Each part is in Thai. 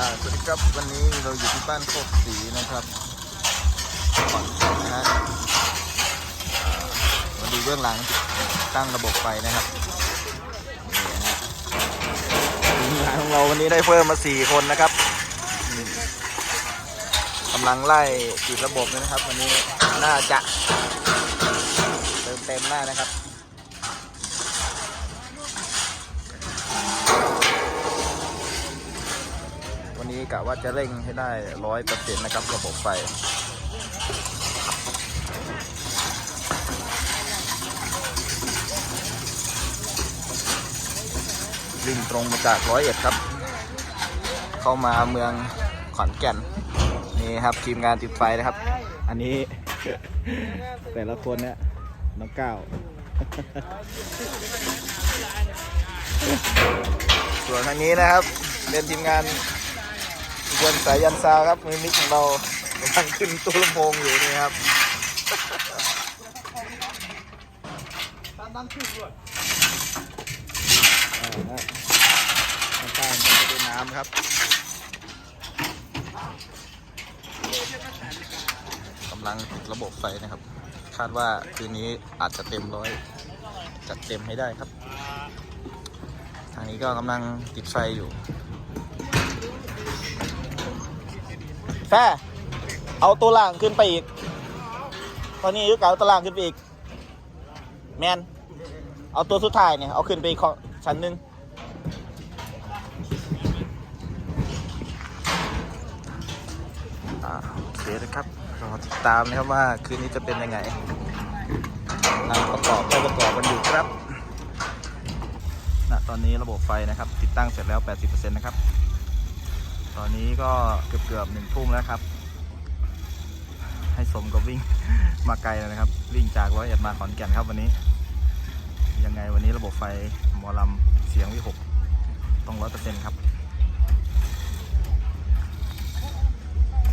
อ่าสวัสดีครับวันนี้เราอยู่ที่บ้านโคกศรีนะครับนแก่นนะฮะอ่ามาดูเบื้องหลังตั้งระบบไฟนะครับนี่นะฮะทีมงานของเราวันนี้ได้เพิ่มมาสี่คนนะครับอืมกำลังไล่ติดระบบเลยนะครับ วันนี้น่าจะเติมเต็มหน้นะครับ วันนี้ กะว่าจะเร่งให้ได้ร้อยเปอร์เซ็นต์นะครับระบบไฟวิ่งตรงมาจากร้อยเอ็ดครับ เข้ามาเมืองขอนแก่น นี่ครับทีมงานติดไฟนะครับ อันนี้แต่ละคนเนี่ยน้องก้าวส่วนทางนี้นะครับ เป็นทีมงาน เวนสายยันซาวครับมือมิกของเรากำลังขึ้นตู้ลำโพงอยู่นี่ครับอ่านะข้างใต้มันจะเป็นน้ำครับกำลังติดระบบไฟนะครับ คาดว่าคืนนี้อาจจะเต็มร้อยจัดเต็มให้ได้ครับ ทางนี้ก็กำลังติดไฟอยู่ แฟ่เอาตัวล่างขึ้นไปอีก ตอนนี้ยุกเอาตัวล่างขึ้นไปอีก แมน เอาตัวสุดท้ายเนี่ย เอาขึ้นไปอีกข้อชั้นหนึ่งโอเคนะครับรอติดตามนะครับว่าคืนนี้จะเป็นยังไงกำประกอบเข้าประกอบกันอยู่ครับณตอนนี้ระบบไฟนะครับ ติดตั้งเสร็จแล้ว 80%นะครับ ตอนนี้ก็เกือบเกือบหนึ่งทุ่มแล้วครับ ให้สมกับวิ่ง มาไกลแล้วนะครับ วิ่งจากร้อยเอ็ดมาขอนแก่นครับวันนี้ ยังไงวันนี้ระบบไฟหมอลำเสียงวิหกต้องร้อยเปอร์เซ็นต์ครับ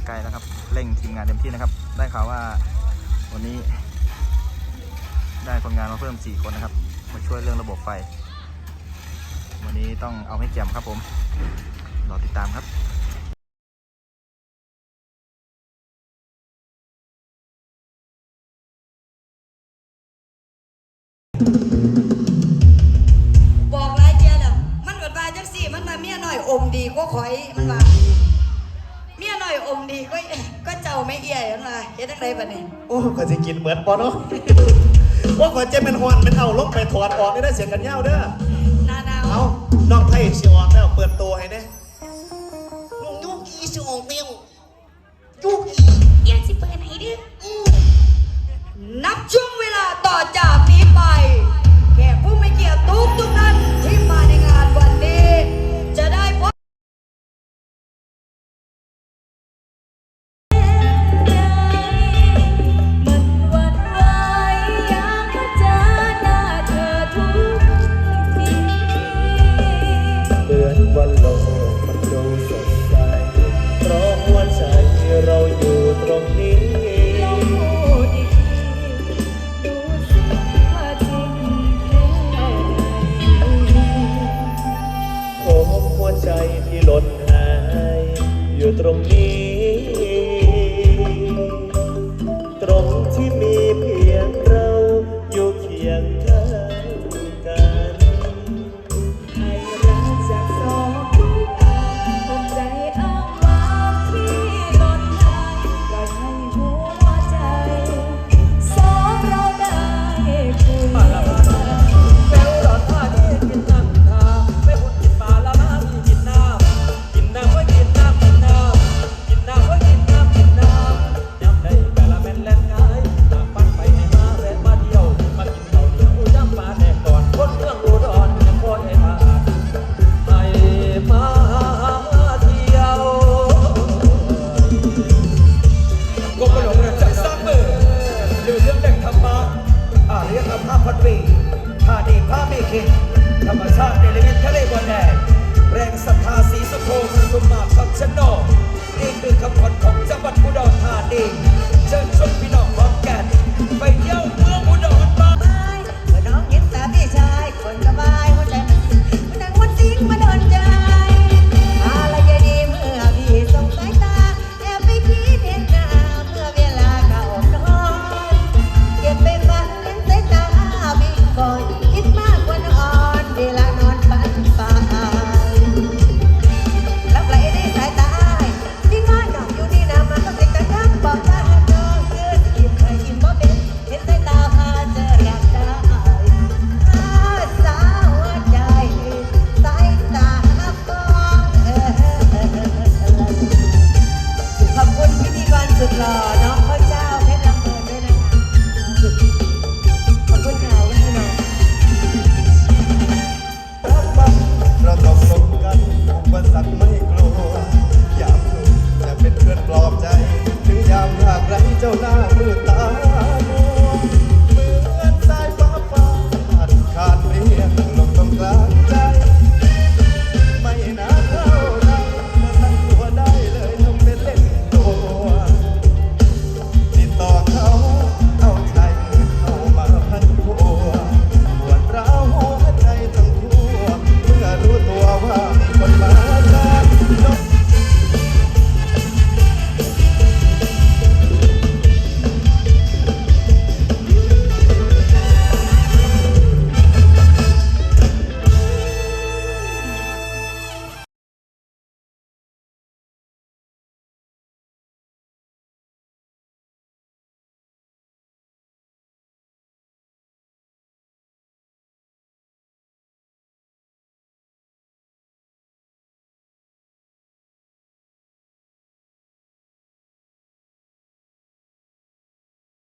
ใกลแล้วครับ เร่งทีมงานเต็มที่นะครับ ได้ข่าวว่าวันนี้ ได้คนงานมาเพิ่ม4คนนะครับ มาช่วยเรื่องระบบไฟ วันนี้ต้องเอาให้แจ่มครับผมรอติดตามครับ บอกหลายเจียแล้ว มันบดบายจังสี่ มันมาเมียหน่อยอมดีก็ข่อยมันว่าเมียหน่อยอมดีก็ก็เจ้าไม่เอี่ยมันว่าเฮ็ดจังไดบัดนี้โอ้ก็จะกินเหมือนปอเนาะว่าก่อนจะเป็นหอนเป็นเอาลงไปถอดออกได้ได้เสียงกันยาวเด้อหนาหนาวเอาน้องไทยสิออกแล้วเปิดตัวให้เนี่ยยุ จ้าหน้ามืดตา